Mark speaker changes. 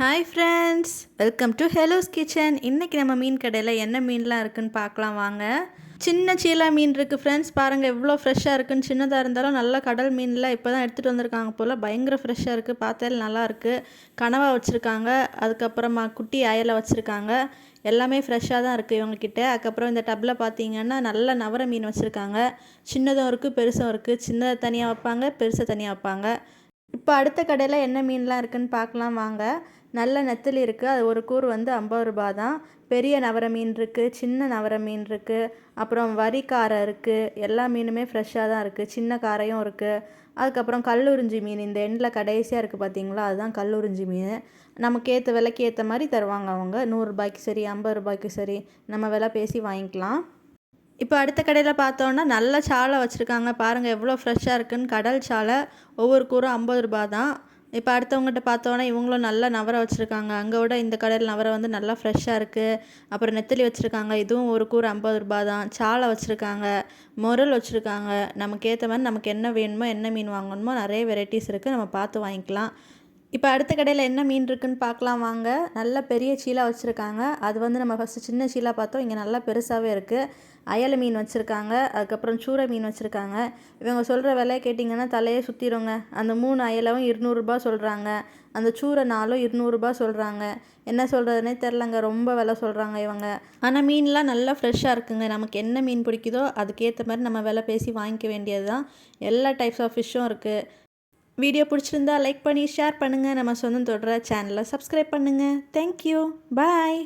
Speaker 1: Hi friends welcome to Hello's kitchen இன்றைக்கி நம்ம மீன் கடையில் என்ன மீன்லாம் இருக்குன்னு பார்க்கலாம் வாங்க. சின்ன சீலா மீன் இருக்குது ஃப்ரெண்ட்ஸ் பாருங்கள் எவ்வளோ ஃப்ரெஷ்ஷாக இருக்குன்னு. சின்னதாக இருந்தாலும் நல்ல கடல் மீன்லாம் இப்போ தான் எடுத்துகிட்டு வந்திருக்காங்க போல். பயங்கர ஃப்ரெஷ்ஷாக இருக்குது பார்த்தாலே நல்லா இருக்குது கனவா வச்சுருக்காங்க. அதுக்கப்புறமா குட்டி அயலை வச்சுருக்காங்க. எல்லாமே ஃப்ரெஷ்ஷாக தான் இருக்குது இவங்கக்கிட்ட அதுக்கப்புறம் இந்த டப்பில் பார்த்தீங்கன்னா நல்ல நவர மீன் வச்சுருக்காங்க. சின்னதும் இருக்குது பெருசும் இருக்குது சின்னதை தனியாக வைப்பாங்க பெருசை தனியாக வைப்பாங்க. இப்போ அடுத்த கடையில் என்ன மீன்லாம் இருக்குதுன்னு பார்க்கலாம் வாங்க. நல்ல நெத்தலி இருக்குது அது ஒரு கூறு வந்து ஐம்பது ரூபா தான். பெரிய நவர மீன் இருக்குது சின்ன நவர மீன் இருக்குது அப்புறம் வரி காரை இருக்குது எல்லா மீனுமே ஃப்ரெஷ்ஷாக தான் இருக்குது சின்ன காரையும் இருக்குது அதுக்கப்புறம் கல்லுறிஞ்சி மீன் இந்த எண்டில் கடைசியாக இருக்குது பார்த்தீங்களா அதுதான் கல்லுறிஞ்சி மீன். நமக்கு ஏற்ற விலைக்கு ஏற்ற மாதிரி தருவாங்க அவங்க. நூறுரூபாய்க்கு சரி ஐம்பது ரூபாய்க்கு சரி நம்ம விலை பேசி வாங்கிக்கலாம். இப்போ அடுத்த கடையில் பார்த்தோன்னா நல்ல சாலை வச்சுருக்காங்க. பாருங்கள் எவ்வளோ ஃப்ரெஷ்ஷாக இருக்குதுன்னு கடல் சாலை ஒவ்வொரு கூறும் ஐம்பது ரூபா தான். இப்போ அடுத்தவங்ககிட்ட பார்த்தோன்னா இவங்களும் நல்ல நவரை வச்சுருக்காங்க. அங்கே விட இந்த கடையில் நவரை வந்து நல்லா ஃப்ரெஷ்ஷாக இருக்குது அப்புறம் நெத்தலி வச்சுருக்காங்க இதுவும் ஒரு கூறு ஐம்பது ரூபா தான். சாலை வச்சுருக்காங்க முரல் வச்சுருக்காங்க. நமக்கு ஏற்ற மாதிரி நமக்கு என்ன வேணுமோ என்ன மீன் வாங்கணுமோ நிறைய வெரைட்டிஸ் இருக்குது நம்ம பார்த்து வாங்கிக்கலாம். இப்போ அடுத்த கடையில் என்ன மீன் இருக்குன்னு பார்க்கலாம் வாங்க. நல்ல பெரிய சீலா வச்சுருக்காங்க. அது வந்து நம்ம ஃபஸ்ட்டு சின்ன சீலா பார்த்தோம். இங்கே நல்லா பெருசாகவே இருக்குது அயலை மீன் வச்சுருக்காங்க. அதுக்கப்புறம் சூறை மீன் வச்சுருக்காங்க. இவங்க சொல்கிற விலையை கேட்டிங்கன்னா தலையே சுற்றிடுங்க அந்த மூணு அயலவும் இருநூறுபா சொல்கிறாங்க அந்த சூறை நாளும் இருநூறுபா சொல்கிறாங்க என்ன சொல்கிறதுனே தெரிலங்க ரொம்ப விலை சொல்கிறாங்க இவங்க. ஆனால் மீன்லாம் நல்லா ஃப்ரெஷ்ஷாக இருக்குங்க. நமக்கு என்ன மீன் பிடிக்குதோ அதுக்கேற்ற மாதிரி நம்ம விலை பேசி வாங்கிக்க வேண்டியது தான் எல்லா டைப்ஸ் ஆஃப் ஃபிஷ்ஷும் இருக்குது வீடியோ பிடிச்சிருந்தா லைக் பண்ணி ஷேர் பண்ணுங்கள் நம்ம சொந்தம் தொடர சேனலை சப்ஸ்கிரைப் பண்ணுங்கள் தேங்க்யூ பாய்